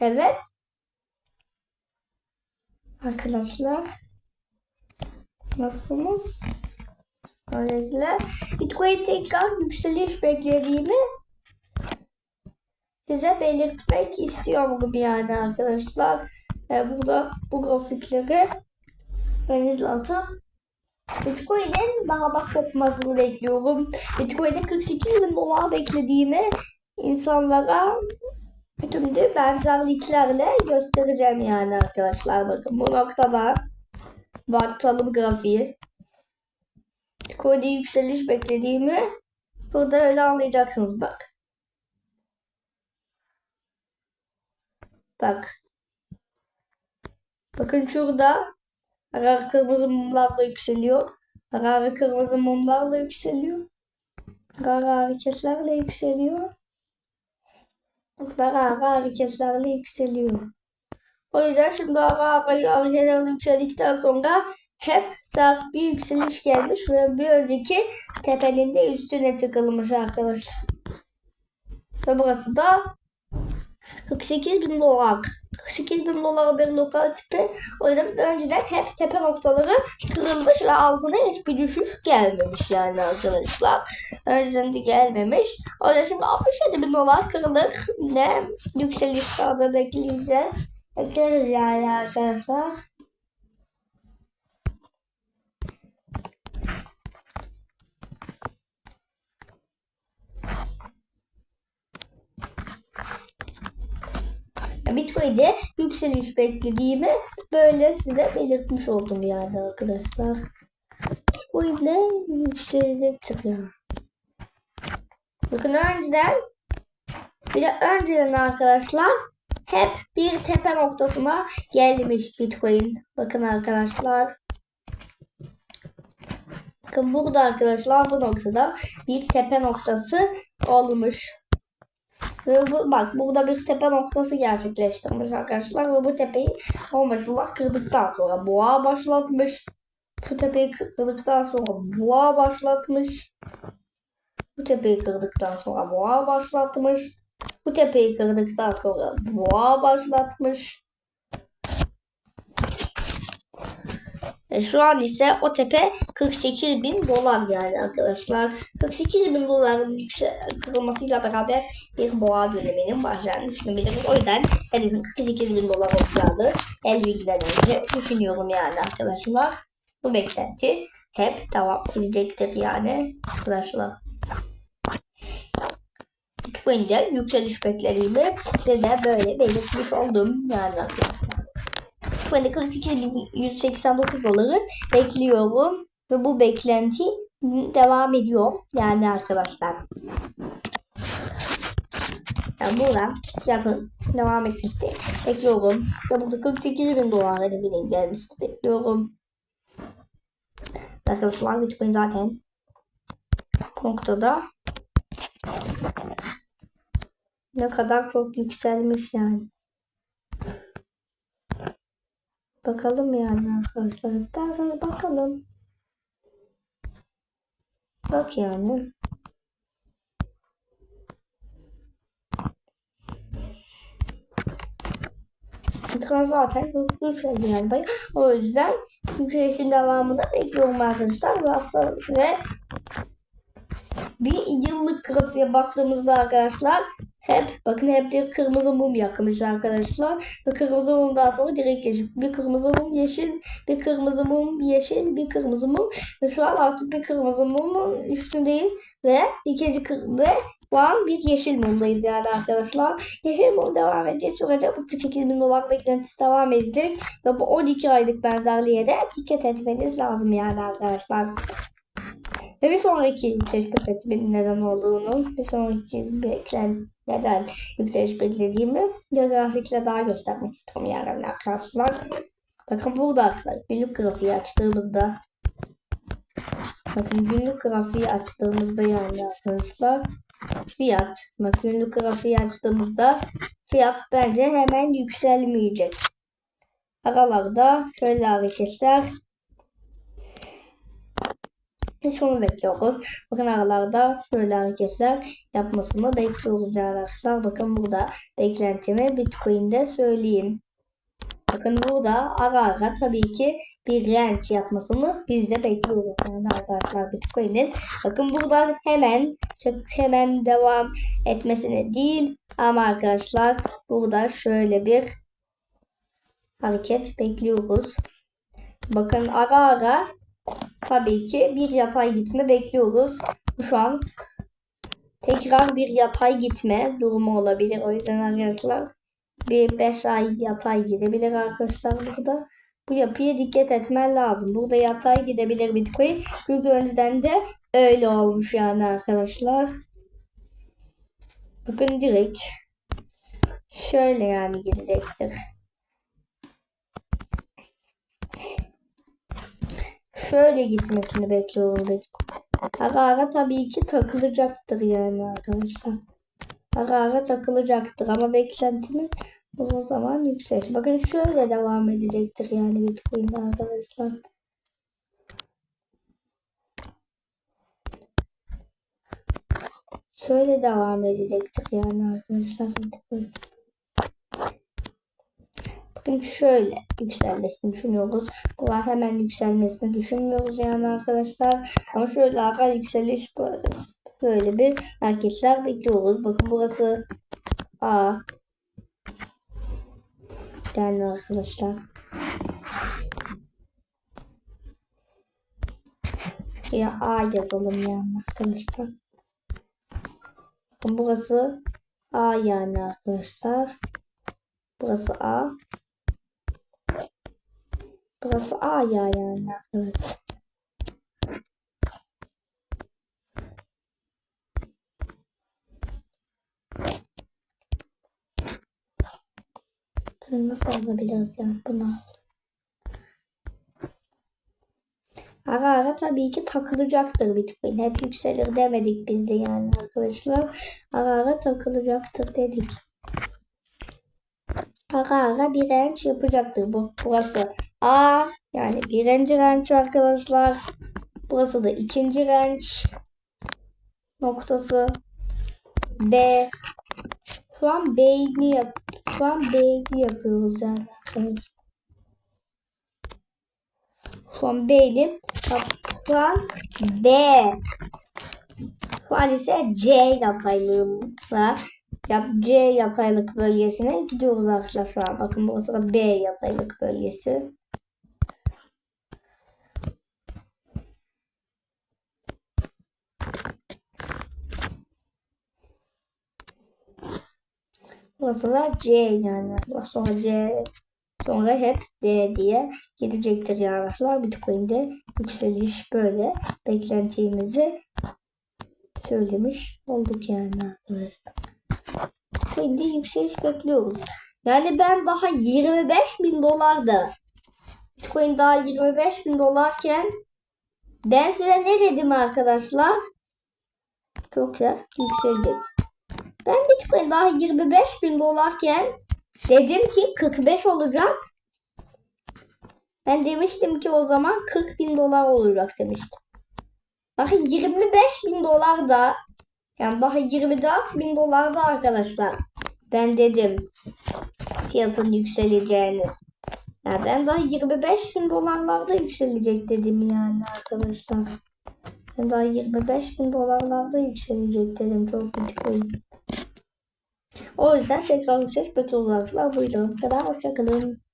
Evet. Arkadaşlar. Nasılsınız? Öylelikle. Bitcoin tekrar yükseliş beklediğimi size belirtmek istiyorum yani arkadaşlar. Ee, burada bu grafikleri ben lazım. Bitcoin'in daha da kopmasını bekliyorum. Bitcoin'e 48 bin dolar beklediğimi insanlara şimdi benzerliklerle göstereceğim yani arkadaşlar. Bakın bu noktada bakalım grafiği. Bitcoin'e yükseliş beklediğimi burada öyle anlayacaksınız bak. Bak. Bakın şurada ara kırmızı mumlarla yükseliyor. Ara kırmızı mumlarla yükseliyor. Ara ara hareketlerle yükseliyor. Ara ara hareketlerle yükseliyor. O yüzden şimdi ara ara hareketlerle yükseldikten sonra hep sert bir yükseliş gelmiş ve bir önceki tepenin de üstüne çıkılmış arkadaşlar. Ve burası da 48 bin dolar. 48 bin dolara bir lokal çıktı. O yüzden önceden hep tepe noktaları kırılmış ve altına hiçbir düşüş gelmemiş yani arkadaşlar. Önceden de gelmemiş. O yüzden şimdi 67 bin dolar kırılır. Ne yükseliş daha bekleyeceğiz. Bekleriz yani arkadaşlar. Bitcoin'de yükseliş beklediğimi böyle size belirtmiş oldum yani arkadaşlar. Bitcoin'de yükselecek çıkıyor. Bakın önceden bir de önceden arkadaşlar hep bir tepe noktasına gelmiş Bitcoin. Bakın arkadaşlar. Bakın burada arkadaşlar bu noktada bir tepe noktası olmuş. Ve bu, bak burada bir tepe noktası gerçekleştirmiş arkadaşlar ve bu tepeyi Ahmetullah kırdıktan sonra boğa başlatmış. Bu tepeyi kırdıktan sonra boğa başlatmış. Bu tepeyi kırdıktan sonra boğa başlatmış. Bu tepeyi kırdıktan sonra boğa başlatmış. E şu an ise o tepe 48 bin dolar yani arkadaşlar. 48 bin doların kırılmasıyla beraber bir boğa döneminin başlangıcını biliriz. O yüzden hedefin 48 bin dolar olacağını elbirden önce düşünüyorum yani arkadaşlar. Bu beklenti hep devam edecektir yani arkadaşlar. Bitcoin'de yükseliş beklediğimi size böyle belirtmiş oldum yani arkadaşlar. Bitcoin'de 48.189 doları bekliyorum. Ve bu beklenti devam ediyor. Yani arkadaşlar. Yani buradan yakın devam etmesi bekliyorum. Ve burada 48 bin dolar hedefinin gelmesini bekliyorum. Arkadaşlar Bitcoin zaten noktada ne kadar çok yükselmiş yani. Bakalım yani arkadaşlar. İsterseniz bakalım. Bak yani. Ekran zaten yükseldi yani. O yüzden yükselişin devamını bekliyorum arkadaşlar. Bu hafta ve bir yıllık grafiğe baktığımızda arkadaşlar hep bakın hep bir kırmızı mum yakmış arkadaşlar. Ve kırmızı mum daha sonra direkt yeşil. Bir kırmızı mum yeşil, bir kırmızı mum yeşil, bir kırmızı mum. Ve şu an artık bir kırmızı mumun üstündeyiz. Ve ikinci ve şu an bir yeşil mumdayız yani arkadaşlar. Yeşil mum devam edeceği sürece bu 8 bin dolar beklentisi devam edecek. Ve bu 12 aylık benzerliğe de dikkat etmeniz lazım yani arkadaşlar. Ve bir sonraki yükseliş beklentimin neden olduğunu, bir sonraki beklen neden yükseliş beklediğimi bir grafikle daha göstermek istiyorum yani arkadaşlar. Bakın burada arkadaşlar günlük grafiği açtığımızda Bakın günlük grafiği açtığımızda yani arkadaşlar fiyat bak günlük grafiği açtığımızda fiyat bence hemen yükselmeyecek. Aralarda şöyle hareketler Biz onu bekliyoruz. Bakın aralarda şöyle hareketler yapmasını bekliyoruz arkadaşlar. Bakın burada beklentimi Bitcoin'de söyleyeyim. Bakın burada ara ara tabii ki bir range yapmasını biz de bekliyoruz yani arkadaşlar Bitcoin'in. Bakın buradan hemen hemen devam etmesine değil ama arkadaşlar burada şöyle bir hareket bekliyoruz. Bakın ara ara tabii ki bir yatay gitme bekliyoruz. Şu an tekrar bir yatay gitme durumu olabilir. O yüzden arkadaşlar bir 5 ay yatay gidebilir arkadaşlar burada. Bu yapıya dikkat etmen lazım. Burada yatay gidebilir Bitcoin. Çünkü önceden de öyle olmuş yani arkadaşlar. Bakın direkt şöyle yani gidecektir. Şöyle gitmesini bekliyorum. Ara ara tabii ki takılacaktır yani arkadaşlar. Ara ara takılacaktır ama beklentimiz o zaman yüksek. Bakın şöyle devam edecektir yani Bitcoin arkadaşlar. Şöyle devam edecektir yani arkadaşlar Bitcoin. Bakın şöyle yükselmesini düşünüyoruz. Var hemen yükselmesini düşünmüyoruz yani arkadaşlar. Ama şöyle ara yükseliş böyle bir hareketler bekliyoruz. Bakın burası A, yani arkadaşlar. Ya A yazalım yani arkadaşlar. Bakın burası A yani arkadaşlar. Burası A. Burası A ya yani arkadaşlar. Nasıl alabiliriz ya bunu? Ara ara tabii ki takılacaktır Bitcoin. Hep yükselir demedik biz de yani arkadaşlar. Ara ara takılacaktır dedik. Ara ara bir range yapacaktır. Bu, burası A yani birinci range arkadaşlar. Burası da ikinci range noktası. B. Şu an B'ni yap şu an B'yi yapıyoruz yani. Şu an B'li. Şu an B. Şu an ise C yataylığımla ya C yataylık bölgesine gidiyoruz arkadaşlar şu. Bakın burası da B yataylık bölgesi. Burası da C yani. Sonra C sonra hep D diye gidecektir yani arkadaşlar. Bitcoin'de yükseliş böyle. Beklentimizi söylemiş olduk yani. Bitcoin'de yükseliş bekliyoruz. Yani ben daha 25 bin dolarda Bitcoin daha 25 bin dolarken ben size ne dedim arkadaşlar? Çok güzel yükselecek. Ben Bitcoin daha 25 bin dolarken dedim ki 45 olacak. Ben demiştim ki o zaman 40 bin dolar olacak demiştim. Daha 25 bin dolar da yani daha 24 bin dolar da arkadaşlar. Ben dedim fiyatın yükseleceğini. Yani ben daha 25 bin dolarlarda yükselecek dedim yani arkadaşlar. Ben daha 25 bin dolarlarda yükselecek dedim çok bitcoin. O yüzden tekrar yükseliş beton olarak yüzden bu kadar. Hoşçakalın.